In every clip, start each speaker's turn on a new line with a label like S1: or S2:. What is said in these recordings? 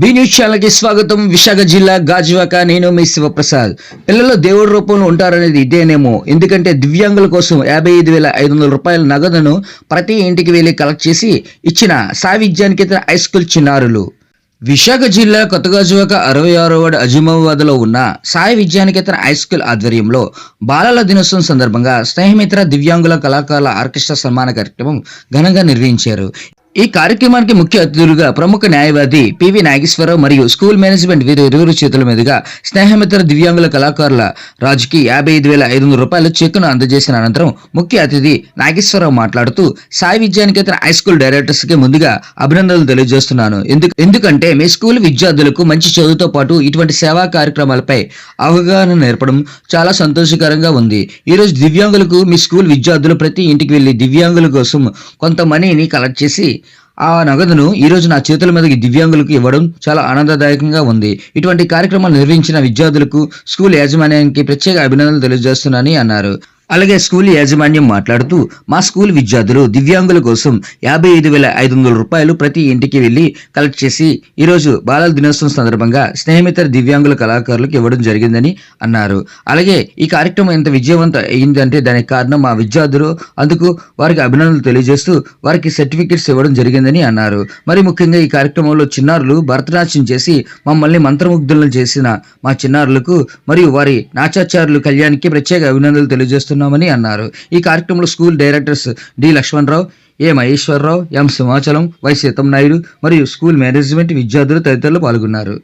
S1: B news ఛానల్కి స్వాగతం. విశాఖ జిల్లా గాజువాక. నేను మీ శివప్రసాద్. పిల్లలు దేవుడి రూపంలో ఉంటారనేది ఇదేనేమో. ఎందుకంటే దివ్యాంగుల కోసం యాభై ఐదు వేల ఐదు వందల రూపాయల నగదును ప్రతి ఇంటికి వెళ్ళి కలెక్ట్ చేసి ఇచ్చిన సాయి విద్యానికేతన హై స్కూల్ చిన్నారులు. విశాఖ జిల్లా కొత్తగాజువాక అరవై ఆరో వార్డు అజిమాబాద్లో ఉన్న సాయి విద్యానికేతన హై స్కూల్ ఆధ్వర్యంలో బాలల దినోత్సవం సందర్భంగా స్నేహమిత్ర దివ్యాంగుల కళాకారుల ఆర్కెస్ట్రా సన్మాన కార్యక్రమం ఘనంగా నిర్వహించారు. ఈ కార్యక్రమానికి ముఖ్య అతిథులుగా ప్రముఖ న్యాయవాది పివి నాగేశ్వరరావు మరియు స్కూల్ మేనేజ్మెంట్ వీరి ఇరువురు చేతుల మీదుగా స్నేహమిత్ర దివ్యాంగుల కళాకారుల రాజుకి యాభై ఐదు వేల ఐదు వందల రూపాయల చెక్కును అందజేసిన అనంతరం ముఖ్య అతిథి నాగేశ్వరరావు మాట్లాడుతూ సాయి విద్యానికేతన హై స్కూల్ డైరెక్టర్స్కి ముందుగా అభినందనలు తెలియజేస్తున్నాను. ఎందుకు ఎందుకంటే మీ స్కూల్ విద్యార్థులకు మంచి చదువుతో పాటు ఇటువంటి సేవా కార్యక్రమాలపై అవగాహన నేర్పడం చాలా సంతోషకరంగా ఉంది. ఈరోజు దివ్యాంగులకు మీ స్కూల్ విద్యార్థులు ప్రతి ఇంటికి వెళ్ళి దివ్యాంగుల కోసం కొంత మనీని కలెక్ట్ చేసి ఆ నగదును ఈ రోజు నా చేతుల మీదకి దివ్యాంగులకు ఇవ్వడం చాలా ఆనందదాయకంగా ఉంది. ఇటువంటి కార్యక్రమాలు నిర్వహించిన విద్యార్థులకు స్కూల్ యాజమాన్యానికి ప్రత్యేక అభినందనలు తెలియజేస్తున్నానని అన్నారు. అలాగే స్కూల్ యాజమాన్యం మాట్లాడుతూ మా స్కూల్ విద్యార్థులు దివ్యాంగుల కోసం యాభై ఐదు వేల ఐదు వందల రూపాయలు ప్రతి ఇంటికి వెళ్ళి కలెక్ట్ చేసి ఈరోజు బాలల దినోత్సవం సందర్భంగా స్నేహమితర దివ్యాంగుల కళాకారులకు ఇవ్వడం జరిగిందని అన్నారు. అలాగే ఈ కార్యక్రమం ఎంత విజయవంతం అయిందంటే దానికి కారణం మా విద్యార్థులు. అందుకు వారికి అభినందనలు తెలియజేస్తూ వారికి సర్టిఫికెట్స్ ఇవ్వడం జరిగిందని అన్నారు. మరి ముఖ్యంగా ఈ కార్యక్రమంలో చిన్నారులు భరతనాట్యం చేసి మమ్మల్ని మంత్రముగ్ధులను చేసిన మా చిన్నారులకు మరియు వారి నాచాచారులు కళ్యాణ్కి ప్రత్యేక అభినందనలు చేస్తున్నామని అన్నారు. ఈ కార్యక్రమంలో school directors D Lakshmanarao A Maheswararao M Simhachalam Y Seetham Naidu మరియు స్కూల్ మేనేజ్మెంట్ విద్యార్థులు తదితరులు పాల్గొన్నారు.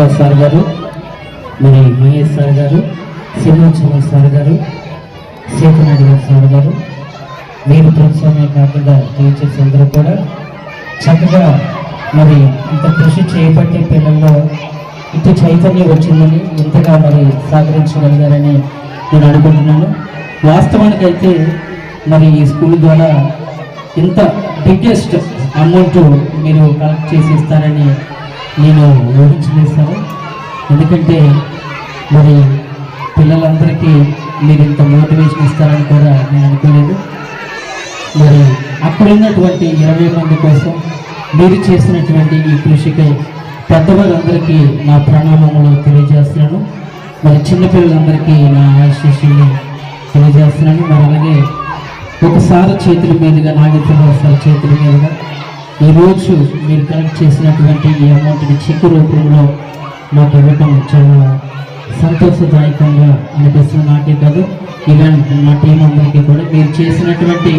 S2: లక్ష్మీరావు సార్ గారు మరి మహేష్ సార్ గారు సింహాచలం సార్ గారు సీతనాయుడు గారు సార్ గారు వీరి ప్రోత్సాహమే కాకుండా టీచర్స్ అందరూ కూడా చక్కగా మరి ఇంత కృషి చేపట్టే పిల్లల్లో ఇంత చైతన్యం వచ్చిందని ఇంతగా మరి సహకరించగలిగారని నేను అనుకుంటున్నాను. వాస్తవానికి అయితే మరి ఈ స్కూల్ ద్వారా ఇంత బిగ్గెస్ట్ అమౌంట్ మీరు కలెక్ట్ చేసి ఇస్తారని నేను ఊహించలేదు ఎందుకంటే మరి పిల్లలందరికీ మీరు ఇంత మోటివేషన్ ఇస్తారని కూడా నేను అనుకోలేదు. మరి అక్కడ ఉన్నటువంటి ఇరవై మంది కోసం మీరు చేసినటువంటి ఈ కృషికై పెద్దవాళ్ళందరికీ నా ప్రణామములు తెలియజేస్తున్నాను. మరి చిన్నపిల్లలందరికీ నా ఆశీస్సులు తెలియజేస్తున్నాను. మరి అలాగే ఒకసారి చేతుల మీదుగా నాగేశ్వరరావు సార్ చేతుల మీదుగా ఈరోజు మీరు కలెక్ట్ చేసినటువంటి ఈ అమౌంట్ని చెక్ రూపంలో మాకు ఇవ్వటం చాలా సంతోషదాయకంగా అనిపిస్తుంది. నాకే కాదు ఇలాంటి మా టీం అందరికీ కూడా మీరు చేసినటువంటి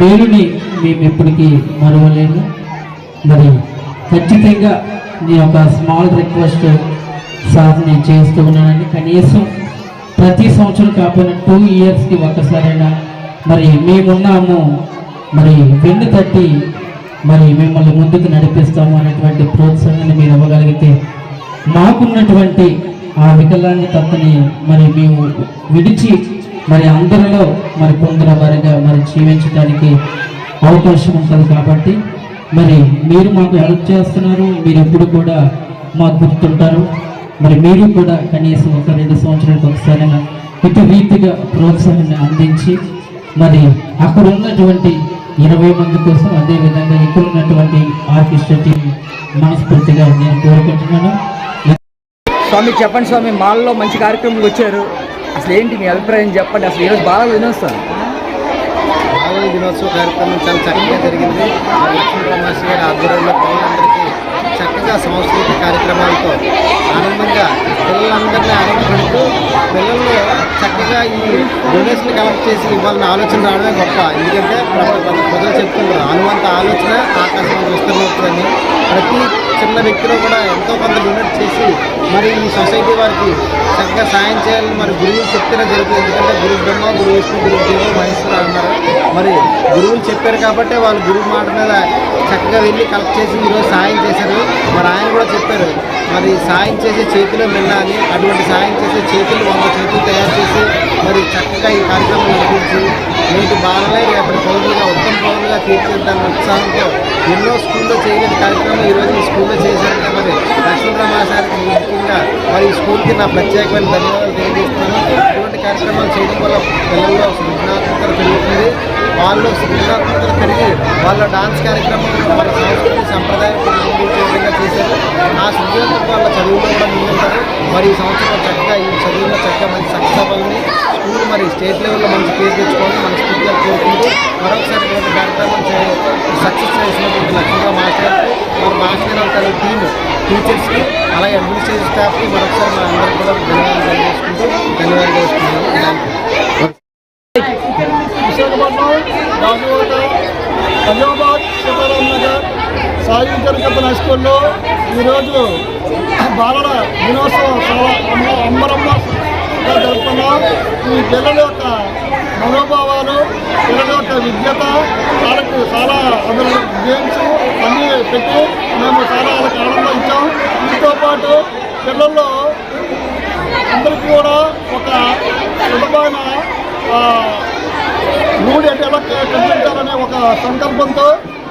S2: మేలుని మేము ఎప్పటికీ మరవలేము. మరి ఖచ్చితంగా నీ యొక్క స్మాల్ రిక్వెస్ట్ సార్ నేను చేస్తూ ఉన్నానని కనీసం ప్రతి సంవత్సరం కాకపోయినా టూ ఇయర్స్కి ఒక్కసారైనా మరి మేమున్నాము. మరి వెన్ను తట్టి మరి మిమ్మల్ని ముందుకు నడిపిస్తాము అనేటువంటి ప్రోత్సాహాన్ని మీరు ఇవ్వగలిగితే మాకున్నటువంటి ఆ వికలాంగతని మరి మేము విడిచి మరి అందరిలో మరి కొందర వారిగా మరి జీవించడానికి అవకాశం ఉంటుంది కాబట్టి మరి మీరు మాకు హెల్ప్ చేస్తున్నారు మీరు ఎప్పుడు కూడా మాకు గుర్తుంటారు. మరి మీరు కూడా కనీసం ఒక రెండు సంవత్సరాలకు ఒకసారి ఇటు రీతిగా ప్రోత్సాహాన్ని అందించి మరి అక్కడ ఉన్నటువంటి ఇరవై మంది కోసం అదే విధంగా ఇక్కడ ఉన్నటువంటి ఆర్కెస్ట్రా టీం మనస్ఫూర్తిగా నేను కోరుకుంటున్నాను.
S1: స్వామి చెప్పండి స్వామి మాల్లో మంచి కార్యక్రమం వచ్చారు. అసలు ఏంటి మీ అభిప్రాయం చెప్పండి. అసలు ఈరోజు బాగా వినొస్తాను
S3: బాలల దినోత్సవ కార్యక్రమం చాలా చక్కగా జరిగింది. లక్ష్మీ రమేష్ గారి ఆధ్వర్యంలో పిల్లలందరికీ చక్కగా సాంస్కృతిక కార్యక్రమాలతో ఆనందంగా పిల్లలందరినీ ఆనందపడుతూ పిల్లల్లో చక్కగా ఈ డొనేషన్ కలెక్ట్ చేసి ఇవ్వాలని ఆలోచన రావడమే గొప్ప. ఎందుకంటే ప్రజలు చెప్తున్నారు అనువంత ఆలోచన ఆకాశం విస్తరణవుతుందని ప్రతి చిన్న వ్యక్తిలో కూడా ఎంతో కొంత డొనేట్ చేసి మరి ఈ సొసైటీ వారికి చక్కగా సాయం చేయాలని మరి గురువులు చెప్తేనే జరుగుతుంది. ఎందుకంటే గురు బ్రహ్మ గురు విష్ణు గురు దేవ మహేశ్వర అన్నారు. మరి గురువులు చెప్పారు కాబట్టి వాళ్ళు గురువు మాట మీద చక్కగా వెళ్ళి కలెక్ట్ చేసి ఈరోజు సాయం చేశారు. మరి ఆయన కూడా చెప్పారు మరి సాయం చేసే చేతిలో వెళ్ళాలి అటువంటి సాయం చేసే చేతులు వంద చేతులు తయారు చేసి మరి చక్కగా ఈ కార్యక్రమం నడిపించి నేటి బాలలే రేపటి పౌరులుగా ఉత్తమ పౌరులుగా తీర్చిదిద్దాలని ఉత్సాహంతో ఎన్నో స్కూల్లో చేయలేని కార్యక్రమం ఈరోజు ఈ స్కూల్లో చేశారంటే మరి లక్ష్మీబ్రహ్మాచారికి ముఖ్యంగా. మరి ఈ స్కూల్కి నా ప్రత్యేకమైన ధన్యవాదాలు తెలియజేస్తున్నాను. ఇటువంటి కార్యక్రమాలు చేయడం వల్ల పిల్లల్లో సృజనాత్మకత పెరుగుతుంది. వాళ్ళు సృజనాత్మకత పెరిగి వాళ్ళ డాన్స్ కార్యక్రమం వాళ్ళ సంస్కృతి సంప్రదాయం విధంగా చేశారు. ఆ సృజనాత్మక వాళ్ళ చదువులో కూడా ముందుంటారు. మరి ఈ సంవత్సరం చక్కగా ఈ చదువులో చక్కగా మంచి సక్సెస్ అవ్వాలని స్కూల్ మరి స్టేట్ లెవెల్లో మంచి పేరు తెచ్చుకోవాలని స్కూల్గా కోరుకుంటూ మరొకసారి ఇటువంటి కార్యక్రమం సక్సెస్ చేసినటువంటి లక్ష్యంగా మాస్టర్ గారికి మరి మాస్టర్ తన టీమ్ టీచర్స్కి అలాగే అడ్మినిస్ట్రేటివ్ స్టాఫ్కి మరొకసారి మన అందరికీ కూడా ధన్యవాదాలు చేసుకుంటూ ధన్యవాదాలు చేసుకుంటున్నాను
S4: విశాఖపట్నం గాజువాక అజాబాద్ సీతారాం నగర్ సాయి విద్యార్థి హై స్కూల్లో ఈరోజు బాలల దినోత్సవం చాలా అమ్మ అంబరమ్మగా జరుపుకున్నాం ఈ పిల్లల యొక్క మనోభావాలు పిల్లల యొక్క విద్యత వాళ్ళకి చాలా అందులో గేమ్స్ అన్నీ పెట్టి మేము చాలా వాళ్ళకి ఆనందం ఇచ్చాం. పాటు పిల్లల్లో అందరికీ కూడా ఒక విధమైన ఆ, మూడు అంటే ఒక సంకల్పంతో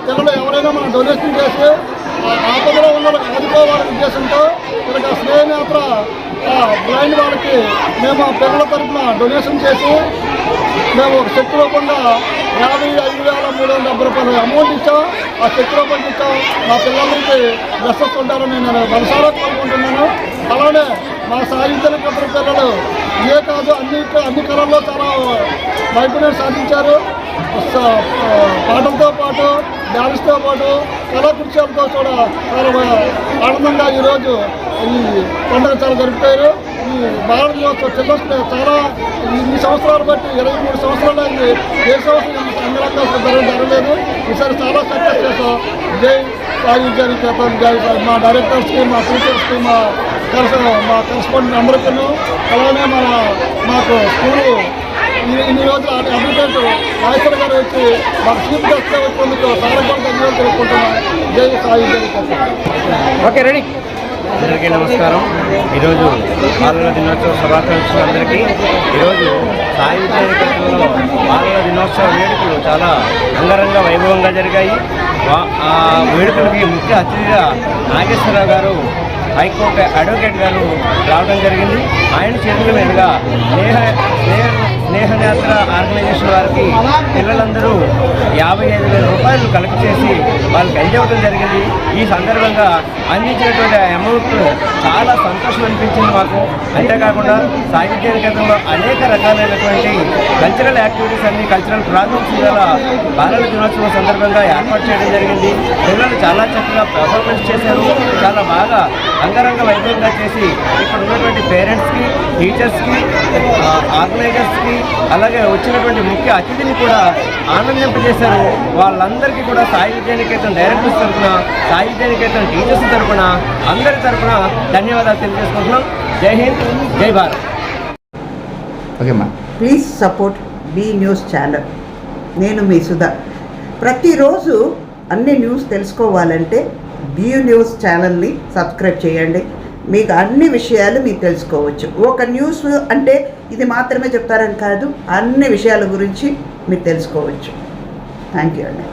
S4: పిల్లలు ఎవరైనా మనం డొనేషన్ చేసి ఆ ఆపదలో ఉన్న వాళ్ళకి ఆదుకోవాలనే ఉద్దేశంతో ఇక్కడ స్నేహయాత్ర బ్లైండ్ వాళ్ళకి మేము ఆ పిల్లల తరఫున డొనేషన్ చేసి మేము ఒక చెక్ రూపంగా యాభై ఐదు వేల మూడు వందల డెబ్బై రూపాయలు అమౌంట్ ఇచ్చా ఆ చెక్ రూపంగా ఇచ్చా మా పిల్లలకి డ్రెస్సెస్ ఉంటారని నేను మనసారా కోరుకుంటున్నాను. అలానే మా సాహిత్య ఇద్దరు పిల్లలు ఏ కాదు అన్ని అన్ని కళల్లో చాలా నైపుణ్యం సాధించారు. పాటలతో పాటు డ్యాన్స్తో పాటు కళాకృత్యాలతో కూడా చాలా ఆనందంగా ఈరోజు ఈ పండుగ చాలా జరుపుతారు ఈ భారత దినోత్సవం చిల్డ్రన్స్ చాలా. ఇన్ని సంవత్సరాలు బట్టి ఇరవై మూడు సంవత్సరాలు అయింది. ఏ సంవత్సరం ఇంత జరగలేదు. ఈసారి చాలా సక్సెస్ చేసాం జై సాయి గారి మా డైరెక్టర్స్కి మా టీచర్స్కి మా కరస్ మా కరస్పాండెంట్ అందరికీ అలానే మన మాకు స్కూలు ఇన్ని రోజులు అడ్వకేట్ నాయకుడు గారు వచ్చి మాకు చీఫ్ గెస్ట్గా వచ్చినందుకు చాలా కూడా ధన్యవాదాలు తెలుపుకుంటున్నాం. జై సాయి ఓకే రెడీ?
S5: అందరికీ నమస్కారం. ఈరోజు బాలల దినోత్సవ శుభాకాంక్షలు అందరికీ ఈరోజు సాయి విద్యానికేతనంలో బాలల దినోత్సవ వేడుకలు చాలా అంగరంగ వైభవంగా జరిగాయి. ఆ వేడుకలకి ముఖ్య అతిథిగా నాగేశ్వరరావు గారు హైకోర్టు అడ్వకేట్ గారు రావడం జరిగింది. ఆయన చేతుల మీదుగా స్నేహ స్నేహ స్నేహయాత్ర ఆర్గనైజేషన్ వారికి పిల్లలందరూ యాభై ఐదు వేల రూపాయలు కలెక్ట్ చేసి వాళ్ళకి అందివ్వడం జరిగింది. ఈ సందర్భంగా అందించినటువంటి అమౌంట్ చాలా సంతోషం అనిపించింది మాకు. అంతేకాకుండా సాహిత్య కేంద్రంలో అనేక రకాలైనటువంటి కల్చరల్ యాక్టివిటీస్ అన్ని కల్చరల్ ప్రోగ్రామ్స్ ద్వారా బాలల దినోత్సవం సందర్భంగా ఏర్పాటు చేయడం జరిగింది. పిల్లలు చాలా చక్కగా పర్ఫార్మెన్స్ చేశారు. చాలా బాగా అంగరంగ వైభవంగా చేసి ఇక్కడ ఉన్నటువంటి పేరెంట్స్కి టీచర్స్కి ఆర్గనైజర్స్కి అలాగే వచ్చినటువంటి ముఖ్య అతిథిని కూడా ఆనందింపజేశారు. వాళ్ళందరికీ కూడా సాయి విద్యానికేతన్ డైరెక్టర్స్ తరఫున సాయి విద్యానికేతన్ టీచర్స్ తరఫున అందరి తరఫున ధన్యవాదాలు తెలియజేసుకుంటున్నాం. జై హింద్ జై భారత్.
S1: ఓకే అమ్మా
S6: please support B news channel. నేను మీ సుధా. ప్రతిరోజు అన్ని న్యూస్ తెలుసుకోవాలంటే బీ న్యూస్ ఛానల్ని సబ్స్క్రైబ్ చేయండి. మీకు అన్ని విషయాలు మీరు తెలుసుకోవచ్చు. ఒక న్యూస్ అంటే ఇది మాత్రమే చెప్తారని కాదు అన్ని విషయాల గురించి మీరు తెలుసుకోవచ్చు. థ్యాంక్ యూ అండి.